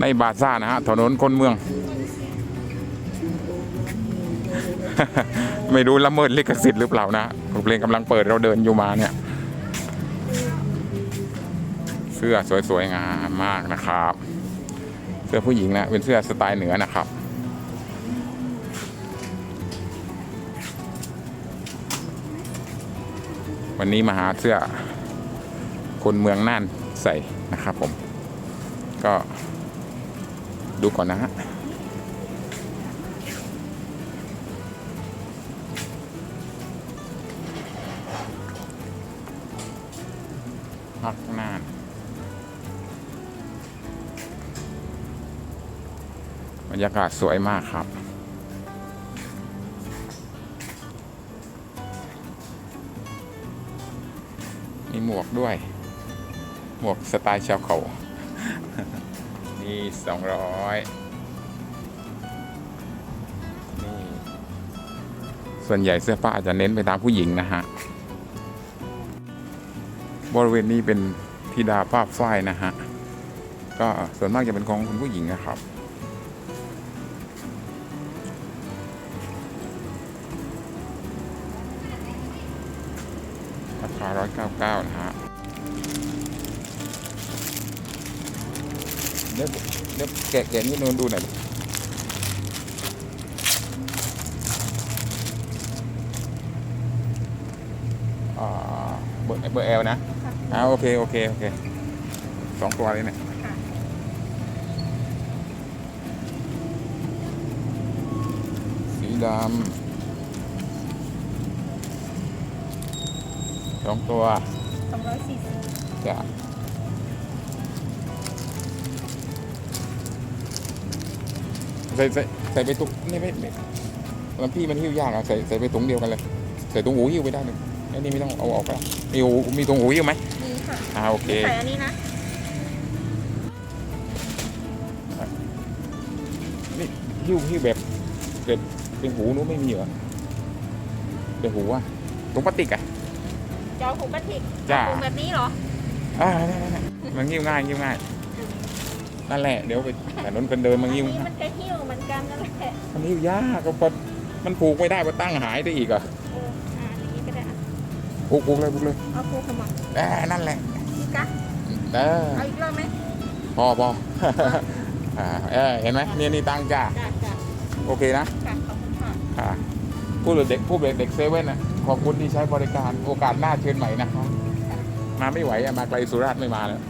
ในบาซ่านะฮะถนนคนเมือง ไม่รู้ละเมิดลิขสิทธิ์หรือเปล่านะเพลงกำลังเปิดเราเดินอยู่มาเนี่ย เสื้อสวยๆงามมากนะครับ เสื้อผู้หญิงนะ เป็นเสื้อสไตล์เหนือนะครับวันนี้มาหาเสื้อคนเมืองน่านใส่นะครับผม ก็ ดูก่อนนะฮะพักน่านบรรยากาศสวยมากครับ มีหมวกด้วย หมวกสไตล์ชาวเขา นี่สองร้อยนี่ ส่วนใหญ่เสื้อผ้าอาจจะเน้นไปตามผู้หญิงนะฮะ บริเวณนี้เป็นธิดาผ้าฝ้ายนะฮะ ก็ส่วนมากจะเป็นของคุณผู้หญิงนะครับราคา199นะฮะ เดี๋ยวเดี๋ยวแกะแกะนี่นูนดูหน่อยดิอ่าเบอร์เบอร์แอลนะอ่าโอเค โอเค โอเคสองตัวเลยเนี่ยสีดำสองตัวสองร้อยสี่สิบจะ ใส่ใส่ใส่ไปตุกนี่ไม่ไม่แล้วพี่มันหิ้วยากอะใส่ใส่ไปถุงเดียวกันเลย ใส่ถุงหูหิ้วไปได้เลยไอ้นี่ไม่ต้องเอาออกไปละมีหูมีถุงหูหิ้วไหมนี่ค่ะอ่าโอเคใส่อันนี้นะนี่หิ้วหิ้วแบบแบบเป็นหูนู้นไม่มีเหรอเป็นหูอะถุงพลาสติกอะจอหูพลาสติกจ้าถุงแบบนี้เหรออ่านั่นนั่นนั่นมันหิ้วง่ายหิ้วง่าย นั่นแหละเดี๋ยวไปถนนคนเดินอัมันนนี้หิ้วมันจะหิ้วเหมือนกันนั่นแหละมันหิ้วยากก็พอมันผูกไม่ได้มาตั้งหายได้อีกเหรอะเอออ่าอันนี้ก็ได้อะผูกผูกเลยผูกเลยเอาครูขมังแหมนั่นแหละนี่กะเออเอาอีกรอบไหมพอพออ่าเออเห็นไหมเนี่ยนี่ตังค์จ้าจ้าจ้าโอเคนะค่ะขอบคุณค่ะค่ะผู้เด็กผู้เด็กเด็กเซเว่นนะขอบคุณที่ใช้บริการโอกาสหน้าเชิญใหม่นะครับมาไม่ไหวอะมาไกลสุราษฎร์ไม่มาแล้ว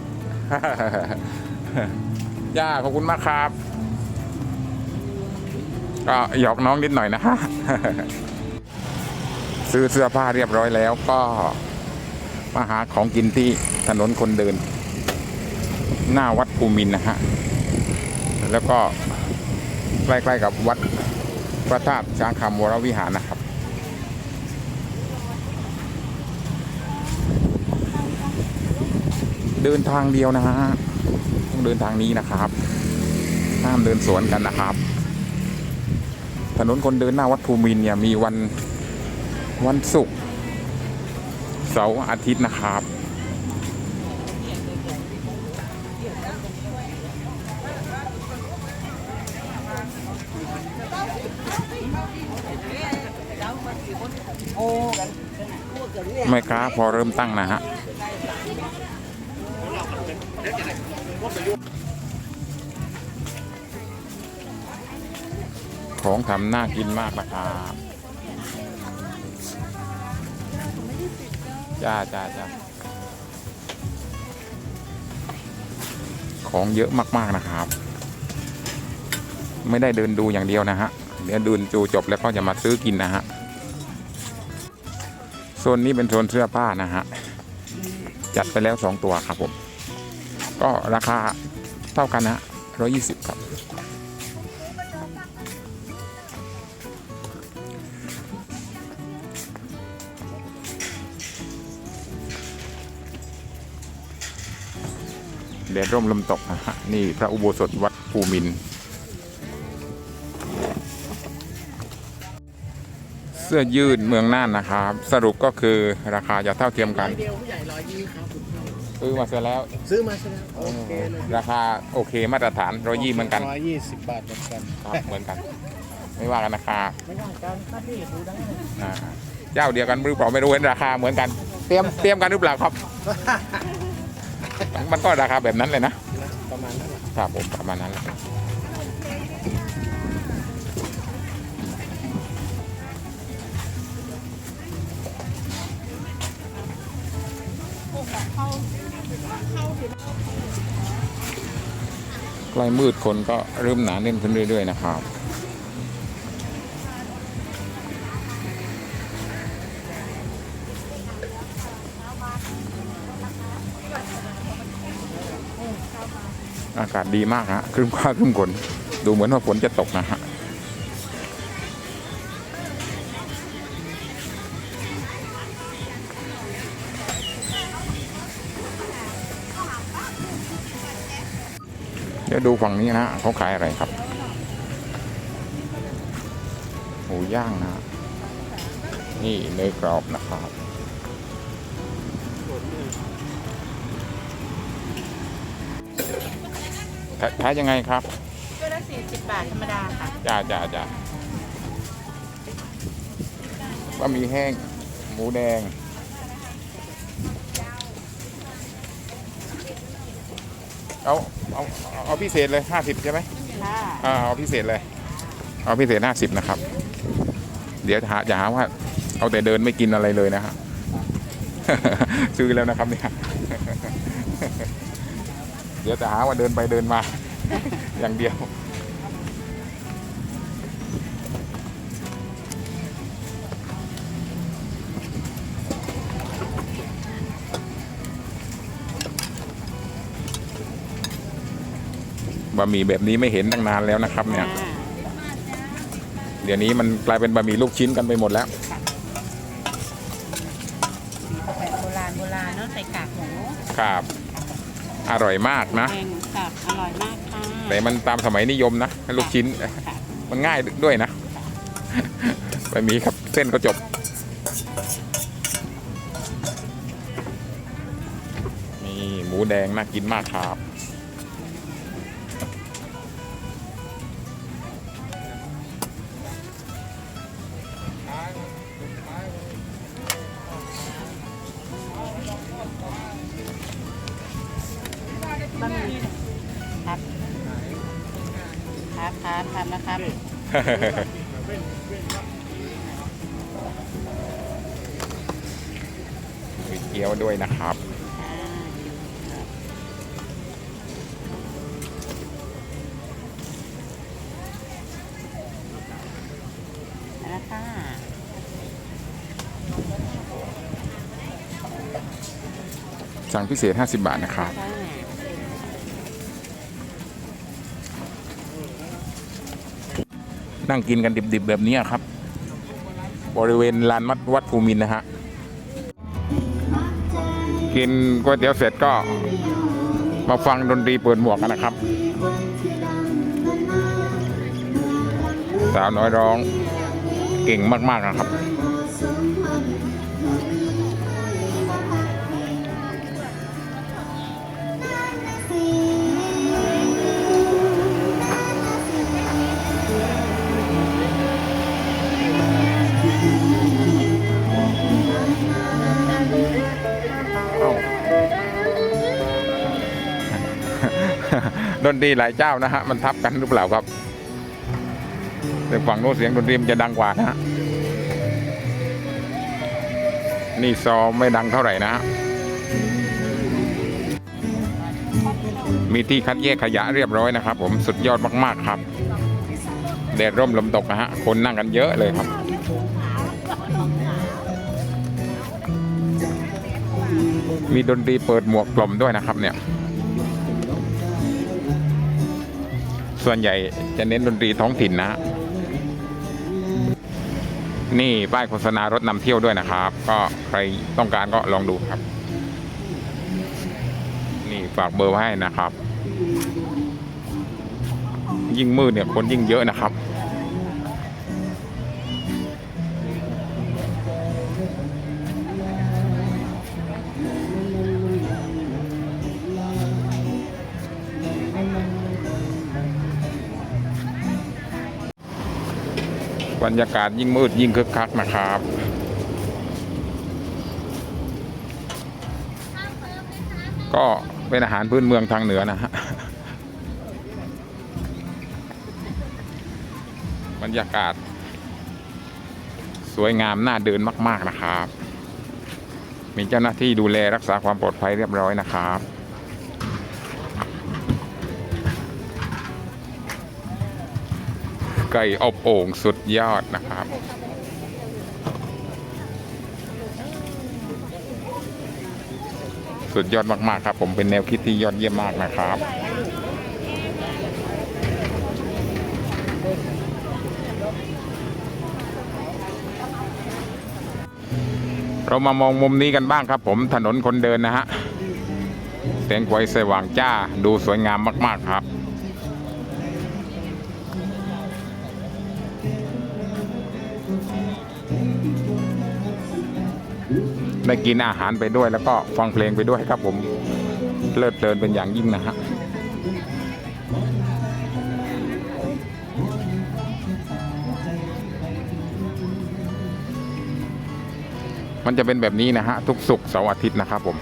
ย่าขอบคุณมากครับ ก็หยอกน้องนิดหน่อยนะฮะซื้อเสื้อผ้าเรียบร้อยแล้วก็มาหาของกินที่ถนนคนเดิน หน้าวัดภูมินนะฮะ แล้วก็ใกล้ๆกับวัดพระธาตุช้างคำวรวิหารนะครับ เดินทางเดียวนะฮะ ต้องเดินทางนี้นะครับห้ามเดินสวนกันนะครับ ถนนคนเดินหน้าวัดภูมินเนี่ยมีวันวันศุกร์เสาร์อาทิตย์นะครับไม่ค้าพอเริ่มตั้งนะฮะ ของทำน่ากินมากนะครับจ้าจ้าจ้าของเยอะมากๆนะครับ ไม่ได้เดินดูอย่างเดียวนะฮะเดี๋ยวดูจูจบแล้วก็จะมาซื้อกินนะฮะโซนนี้เป็นโซนเสื้อผ้านะฮะจัดไปแล้วสองตัวครับผม ก็ราคาเท่ากันนะร้อยี่สิบครับ แดดร่มลมตกนะฮะนี่พระอุโบสถวัดภูมินทร์เสื้อยืดเมืองน่านนะครับ สรุปก็คือราคาจะเท่าเทียมกันเดียวผู้ใหญ่ร้อยยี่ครับซื้อมาเสร็จแล้ว ซื้อมาใช่ไหมโอเคเลยราคาโอเคมาตรฐานร้อยยี่เหมือนกันร้อยยี่สิบบาทเหมือนกันครับเหมือนกัน ไม่ว่ากันราคาไม่ต้องการค่าที่ดูได้อ่าเจ้าเดียวกันหรือเปล่าไม่รู้เห็นราคาเหมือนกัน เตรียมเตรียมกันหรือเปล่าครับ มันก็ราคาแบบนั้นเลยนะ ประมาณนั้นครับผมประมาณนั้นแหละใกล้มืดคนก็เริ่มหนาแน่นขึ้นเรื่อยๆนะครับ อากาศดีมากฮะครึ้มฟ้าครึ้มฝนดูเหมือนว่าฝนจะตกนะฮะเดี๋ยวดูฝั่งนี้นะเขาขายอะไรครับหมูย่างนะ นี่เนยกรอบนะครับ ขายขายยังไงครับก็ละสี่สิบบาทธรรมดาค่ะ จ้าจ้าจ้าบะหมี่แห้ง หมูแดง เอาเอาเอาพิเศษเลยห้าสิบใช่ไหมค่ะอ่าเอาพิเศษเลย เอาพิเศษห้าสิบนะครับ เดี๋ยวหาอย่าหาว่า เอาแต่เดินไม่กินอะไรเลยนะฮะ ซื้อแล้วนะครับเนี่ยเดี๋ยวจะหาว่าเดินไปเดินมา อย่างเดียว บะหมี่แบบนี้ไม่เห็นตั้งนานแล้วนะครับเนี่ย เดี๋ยวนี้มันกลายเป็นบะหมี่ลูกชิ้นกันไปหมดแล้ว แบบโบราณโบราณเนาะใส่กากหมูครับ อร่อยมากนะแกงค่ะอร่อยมากค่ะแต่มันตามสมัยนิยมนะลูกชิ้นค่ะมันง่ายด้วยนะบะหมี่ครับเส้นก็จบ นี่หมูแดงน่ากินมากครับบ มีเกี๊ยวด้วยนะครับอ่าแล้วค่ะสั่งพิเศษ 50 บาทนะครับค่ะ นั่งกินกันดิบๆแบบนี้ครับ บริเวณลานมัดวัดภูมินนะฮะ กินก๋วยเตี๋ยวเสร็จก็มาฟังดนตรีเปิดหมวกกันนะครับ สาวน้อยร้องเก่งมากๆนะครับ ดนตรีหลายเจ้านะฮะมันทับกันหรือเปล่าครับแต่ฝั่งโน้นเสียงดนตรีมันจะดังกว่านะฮะนี่ซอไม่ดังเท่าไหร่นะฮะมีที่คัดแยกขยะเรียบร้อยนะครับ ผมสุดยอดมาก ๆ ครับแดดร่มลมตกนะฮะคนนั่งกันเยอะเลยครับ มีดนตรีเปิดหมวกกลมด้วยนะครับเนี่ย ส่วนใหญ่จะเน้นดนตรีท้องถิ่นนะ นี่ป้ายโฆษณารถนำเที่ยวด้วยนะครับ ก็ใครต้องการก็ลองดูครับ นี่ฝากเบอร์ไว้ให้นะครับ ยิ่งมืดเนี่ยคนยิ่งเยอะนะครับ บรรยากาศยิ่งมืดยิ่งคึกคักนะครับก็เป็นอาหารพื้นเมืองทางเหนือนะฮะ บรรยากาศ สวยงามน่าเดินมาก ๆนะครับ มีเจ้าหน้าที่ดูแลรักษาความปลอดภัยเรียบร้อยนะครับ ไก่อบโอ่งสุดยอดนะครับ สุดยอดมากๆครับ ผมเป็นแนวคิดที่ยอดเยี่ยมมากนะครับ เรามามองมุมนี้กันบ้างครับ ผมถนนคนเดินนะฮะแสงไฟสว่างจ้าดูสวยงามมาก ๆ ครับ ได้กินอาหารไปด้วย แล้วก็ฟังเพลงไปด้วยครับผมเพลิดเพลินเป็นอย่างยิ่งนะฮะมันจะเป็นแบบนี้นะฮะทุกสุกเสาร์อาทิตย์นะครับผม